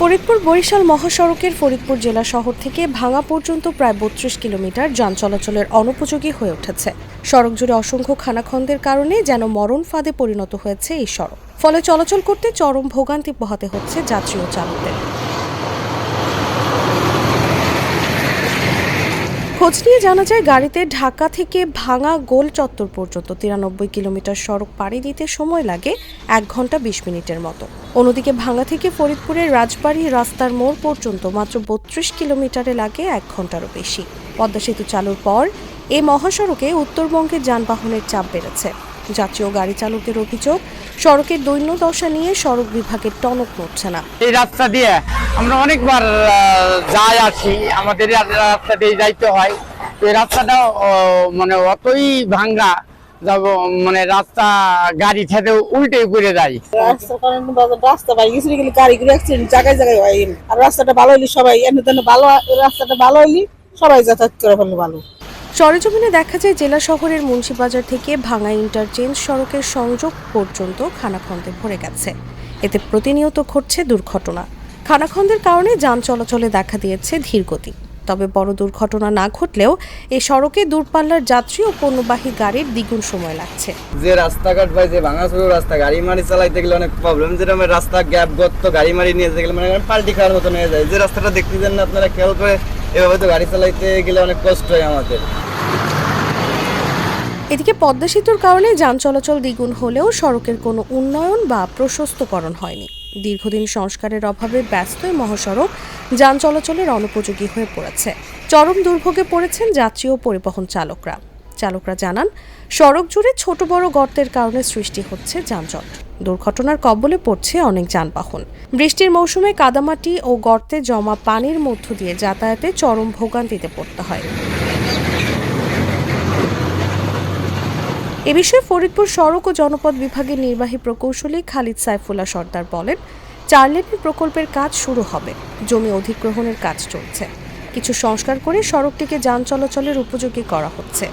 ফরিদপুর বরিশাল মহাসড়কের ফরিদপুর জেলা শহর থেকে ভাঙা পর্যন্ত প্রায় বত্রিশ কিলোমিটার যান চলাচলের অনুপযোগী হয়ে উঠেছে। সড়ক জুড়ে অসংখ্য খানাখন্দের কারণে যেন মরণ ফাঁদে পরিণত হয়েছে এই সড়ক। ফলে চলাচল করতে চরম ভোগান্তি পোহাতে হচ্ছে যাত্রী ও চালকদের। খোঁজ নিয়ে জানা যায়, গাড়িতে ঢাকা থেকে ভাঙা গোল চত্বর পর্যন্ত তিরানব্বই কিলোমিটার সড়ক পাড়ি দিতে সময় লাগে এক ঘণ্টা বিশ মিনিটের মতো। অন্যদিকে ভাঙা থেকে ফরিদপুরের রাজবাড়ি রাস্তার মোড় পর্যন্ত মাত্র বত্রিশ কিলোমিটারে লাগে এক ঘন্টারও বেশি। পদ্মা সেতু চালুর পর এ মহাসড়কে উত্তরবঙ্গের যানবাহনের চাপ বেড়েছে। ও গাড়ি চালকদের অভিযোগ সড়কের দৈন্য দশা নিয়ে সড়ক বিভাগের টনক নড়ছে না। এই রাস্তা দিয়ে আমরা অনেকবার যাই আসি আমাদের রাস্তা দিয়ে যাইতে হয়। এই রাস্তাটা মানে অতই ভাঙ্গা যাব মানে রাস্তা গাড়ি ঠেতে উল্টে করে যায়। রাস্তার কারণে রাস্তা পাই গেছিল গেলে গাড়িগুলো অ্যাক্সিডেন্ট জায়গায় জায়গায় হয় আর রাস্তাটা ভালো হইলে সবাই এমনি তেমনি ভালো রাস্তাটা ভালো হইলে সবাই যাতায়াত করে ফেললে ভালো। সরেজমিনে দেখা যায় জেলা শহরের মুন্সিবাজার থেকে ভাঙা ইন্টারচেঞ্জ সড়কের সংযোগ পর্যন্ত খানাখন্দে ভরে গেছে। এতে প্রতিনিয়ত ঘটছে দুর্ঘটনা। খানাখন্দের কারণে যান চলাচলে দেখা দিয়েছে ধীরগতি তবে বড় দুর্ঘটনা না ঘটলেও এই সড়কে দূরপাল্লার যাত্রী ও পণ্যবাহী গাড়ির দ্বিগুণ সময় লাগছে। যে রাস্তাঘাট ভাই, যে ভাঙা সরু রাস্তা, গাড়ি মারি চালাইতে গেলে অনেক প্রবলেম যেরকম রাস্তা গ্যাপ গর্ত, গাড়ি মারি নিয়ে যেতে গেলে মানে পাল্টি খাওয়ার মতন হয়ে যায়। যে রাস্তাটা দেখতেছেন না, আপনারা খেয়াল করে এভাবে তো গাড়ি চালাইতে গেলে অনেক কষ্ট হয় আমাদের। এদিকে পদ্মা সেতুর কারণে যান চলাচল দ্বিগুণ হলেও সড়কের কোনো উন্নয়ন বা প্রশস্তকরণ হয়নি। দীর্ঘদিন সংস্কারের অভাবে ব্যস্ত এই মহাসড়ক যান চলাচলের অনুপযোগী হয়ে পড়েছে। চরম দুর্ভোগে পড়েছেন যাত্রী ও পরিবহন চালকরা। চালকরা জানান, সড়ক জুড়ে ছোট বড় গর্তের কারণে সৃষ্টি হচ্ছে যানজট। দুর্ঘটনার কবলে পড়ছে অনেক যানবাহন। বৃষ্টির মৌসুমে কাদামাটি ও গর্তে জমা পানির মধ্য দিয়ে যাতায়াতে চরম ভোগান্তিতে পড়তে হয়। এ বিষয়ে ফরিদপুর সড়ক ও জনপদ বিভাগের নির্বাহী প্রকৌশলী খালিদ সাইফুল্লাহ সর্দার বলেন, চার লেনের প্রকল্পের কাজ শুরু হবে। জমি অধিগ্রহণের কাজ চলছে। কিছু সংস্কার করে সড়কটিকে যান চলাচলের উপযোগী করা হচ্ছে।